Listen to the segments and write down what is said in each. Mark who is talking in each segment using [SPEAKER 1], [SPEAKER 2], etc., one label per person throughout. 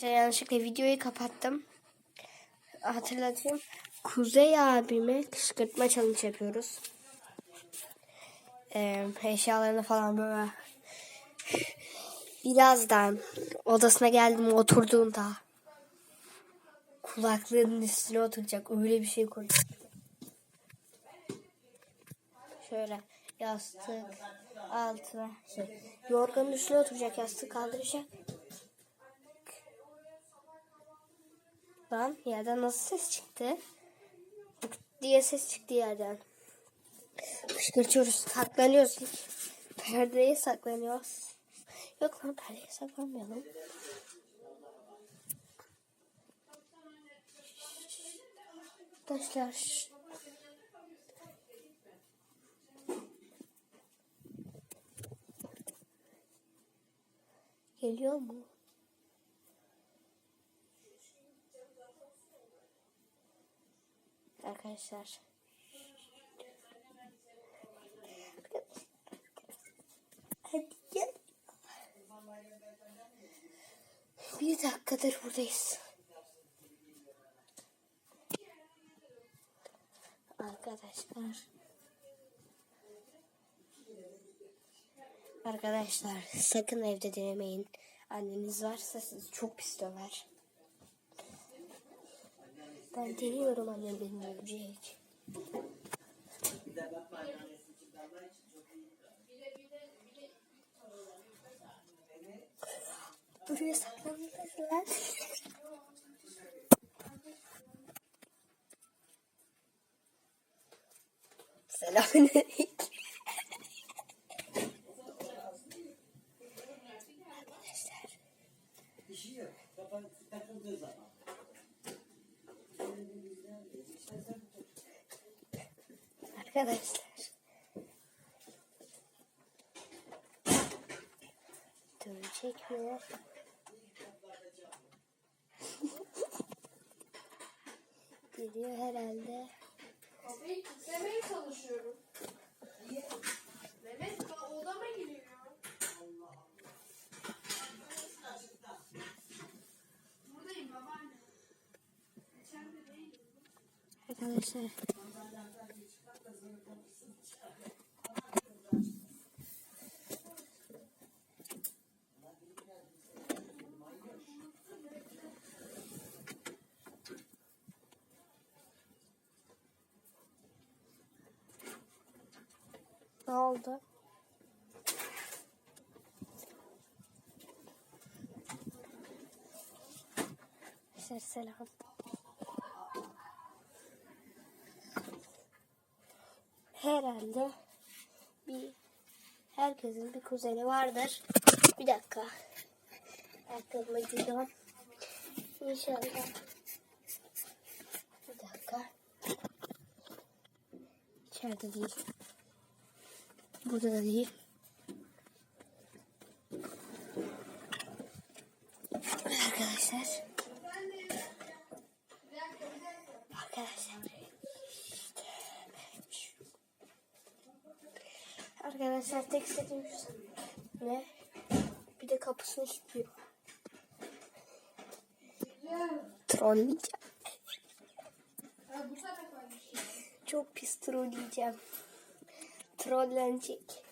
[SPEAKER 1] Şey, yanlışlıkla videoyu kapattım. Hatırlatayım. Kuzey abime kışkırtma challenge yapıyoruz. Ee, eşyalarını falan böyle. Birazdan odasına geldim oturduğunda kulaklığının üstüne oturacak. Öyle bir şey koyacak. Şöyle yastık altına şey yorganın üstüne oturacak yastık kaldıracak. Lan yerden nasıl ses çıktı? Tık diye ses çıktı yerden. Fışkırtıyoruz, saklanıyoruz. Perdeye saklanıyoruz. Yok lan perdeye saklanmayalım. Arkadaşlar. Geliyor mu? Arkadaşlar. Hadi gel. Bir dakikadır buradayız. Arkadaşlar. Arkadaşlar sakın evde denemeyin. Anneniz varsa sizi çok pis döver. Ben deniyorum annem beni dövecek. Buraya saklanmışlar. Selamünaleyküm. Arkadaşlar. Arkadaşlar. Mi? Geliyor herhalde.
[SPEAKER 2] Kapıyı kilitlemeye çalışıyorum. Mehmet odama giriyor. Buradayım babaanne. İçeride değilim.
[SPEAKER 1] Arkadaşlar. Ne oldu? Arkadaşlar selam. Herhalde bir herkesin bir kuzeni vardır. Bir dakika. Ayakkabıma gidiyorum. İnşallah. Bir dakika. İçeride değil. Burada da değil. Arkadaşlar. Arkadaşlar. Arkadaşlar tek istediğim şu. Ne? Bir de kapısını kilitliyor. Trolleyeceğim.
[SPEAKER 2] Şey.
[SPEAKER 1] Çok pis trolleyeceğim. Trollenecek.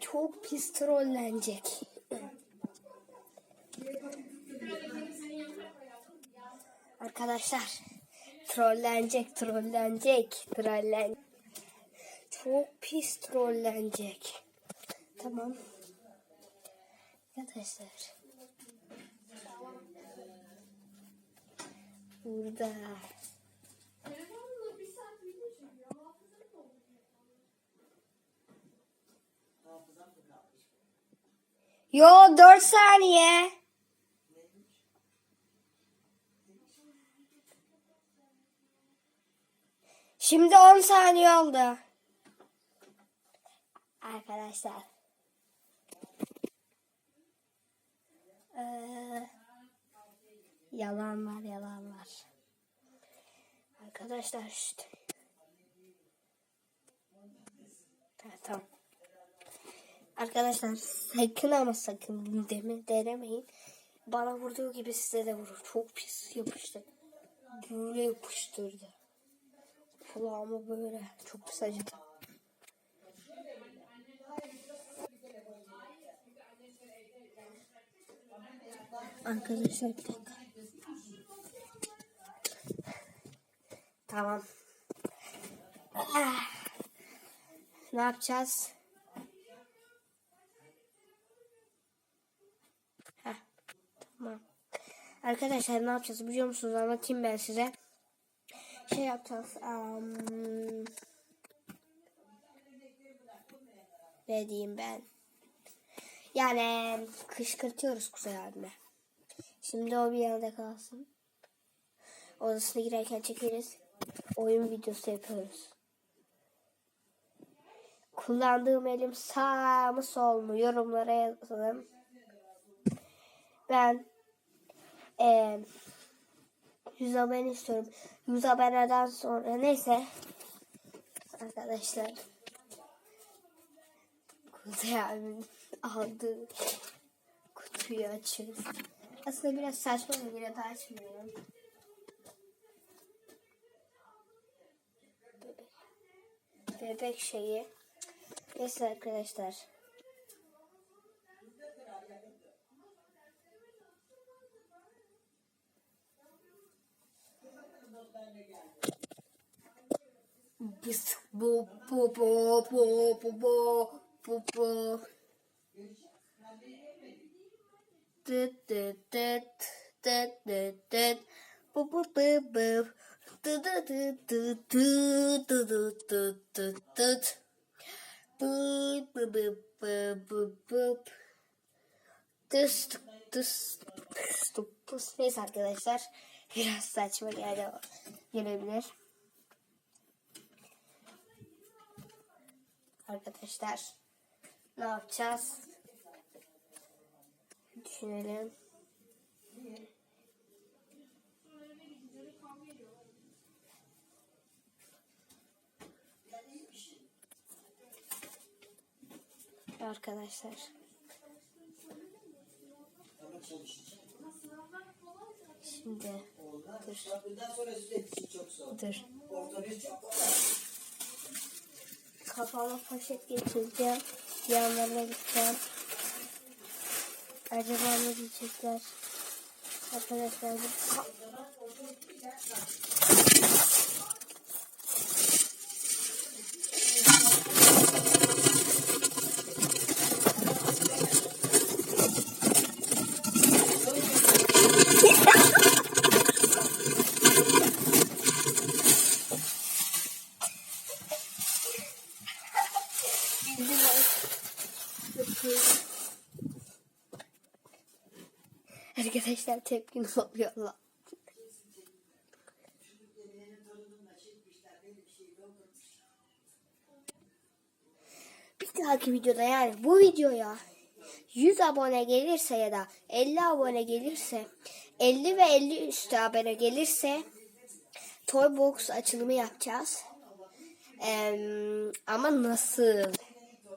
[SPEAKER 1] Çok pis trollenecek. Arkadaşlar trollenecek, trollenecek, trollen. Çok pis trollenecek. Tamam. Arkadaşlar. Burada. Yo 4 saniye. Şimdi 10 saniye oldu. Arkadaşlar. Ee, yalan var yalan var. Arkadaşlar işte. Ha, tamam. Arkadaşlar sakın ama sakın deme, denemeyin. Bana vurduğu gibi size de vurur. Çok pis yapıştı. Böyle yapıştırdı. Kulağıma böyle çok pis acıdı. Arkadaşlar. Tamam. Ne yapacağız? Heh, tamam. Arkadaşlar ne yapacağız biliyor musunuz? Anlatayım ben size. Şey yapacağız. am, ne diyeyim ben? Yani kışkırtıyoruz Kuzey abime. Şimdi o bir yanında kalsın. Odasına girerken çekeriz. Oyun videosu yapıyoruz. Kullandığım elim sağ mı sol mu yorumlara yazın. Ben eee 100 abone istiyorum. 100 aboneden sonra neyse arkadaşlar Kuzey abimin aldığı kutuyu açıyoruz. Aslında biraz saçma ama yine de açmıyorum. Bebek şeyi. Neyse arkadaşlar. Biz bu bu bu bu bu bu bu bu Tıt tıt tıt tıt tıt tıt bu bu bu bu tı tı tı tı tı tı Bu bu bu bu bu bu Tıs tık tıs tıs tık tıs Neyse arkadaşlar biraz saçma geldi gelebilir. Arkadaşlar ne yapacağız? Düşünelim. Arkadaşlar. Şimdi dur. Dur. Kafama poşet geçireceğim. Yanlarına gideceğim. Acaba ne diyecekler? Arkadaşlar. Arkadaşlar tepkin oluyorlar. Bir dahaki videoda yani bu videoya 100 abone gelirse ya da 50 abone gelirse 50 ve 50 üstü abone gelirse Toy Box açılımı yapacağız. Em, ama nasıl?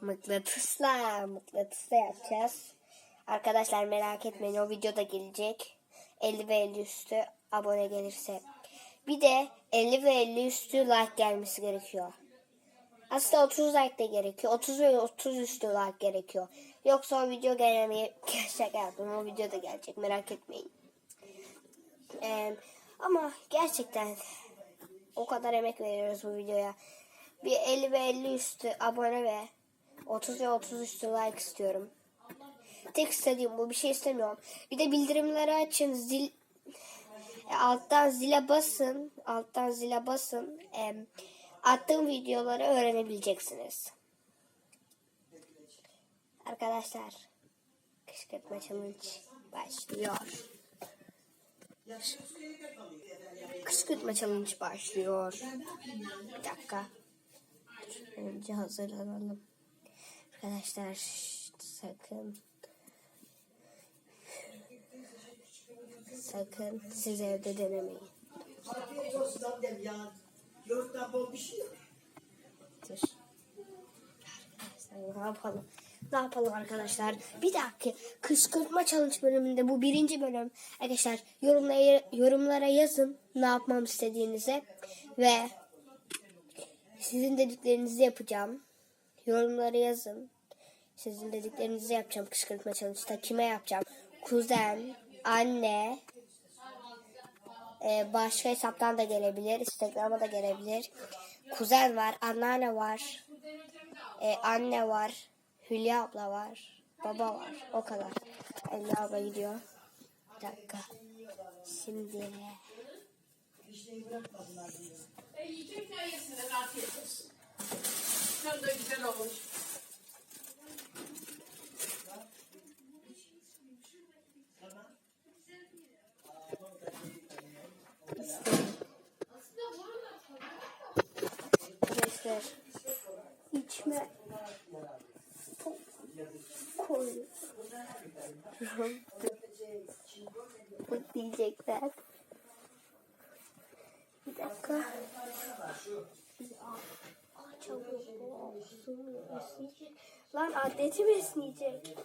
[SPEAKER 1] Mıknatısla, mıknatısla yapacağız. Arkadaşlar merak etmeyin o video da gelecek. 50 ve 50 üstü abone gelirse. Bir de 50 ve 50 üstü like gelmesi gerekiyor. Aslında 30 like de gerekiyor. 30 ve 30 üstü like gerekiyor. Yoksa o video gelmeye şaka yaptım. O video da gelecek merak etmeyin. Ee, ama gerçekten o kadar emek veriyoruz bu videoya. Bir 50 ve 50 üstü abone ve 30 ve 30 üstü like istiyorum. Tek istediğim bu bir şey istemiyorum. Bir de bildirimleri açın. Zil e, alttan zile basın. Alttan zile basın. E, attığım videoları öğrenebileceksiniz. Arkadaşlar kışkırtma challenge başlıyor. Kışkırtma challenge başlıyor. Bir dakika. Önce hazırlanalım. Arkadaşlar sakın sakın siz evde denemeyin.
[SPEAKER 3] Afiyet olsun amcam ya. Yoğurttan bol bir şey yok.
[SPEAKER 1] Dur. Arkadaşlar ne yapalım? ne yapalım arkadaşlar? Bir dahaki kışkırtma challenge bölümünde bu birinci bölüm. Arkadaşlar yorumlara, yorumlara yazın ne yapmam istediğinizi ve sizin dediklerinizi yapacağım. Yorumlara yazın. Sizin dediklerinizi yapacağım kışkırtma challenge'da. Kime yapacağım? Kuzen, anne, e, başka hesaptan da gelebilir. Instagram'a da gelebilir. Kuzen var, anneanne var, e, anne var, Hülya abla var, baba var. O kadar. Emre abla gidiyor. Bir dakika. Şimdi
[SPEAKER 2] Çok da güzel olmuş.
[SPEAKER 1] arkadaşlar içme koyuyorum. Bu diyecekler. Bir dakika. Aa, çabuk olsun. Esneyecek. Lan adletim esneyecek.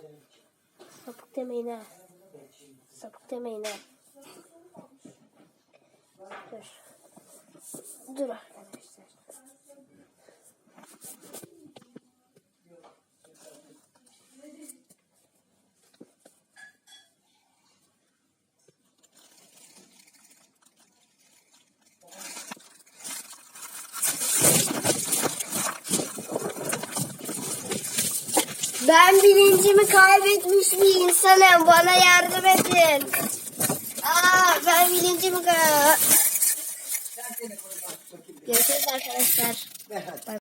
[SPEAKER 1] Sapık demeyin ha. Sapık demeyin ha. Dur. Dur. Ben bilincimi kaybetmiş bir insanım. Bana yardım edin. Aa, ben bilincimi kaybettim. Görüşürüz arkadaşlar.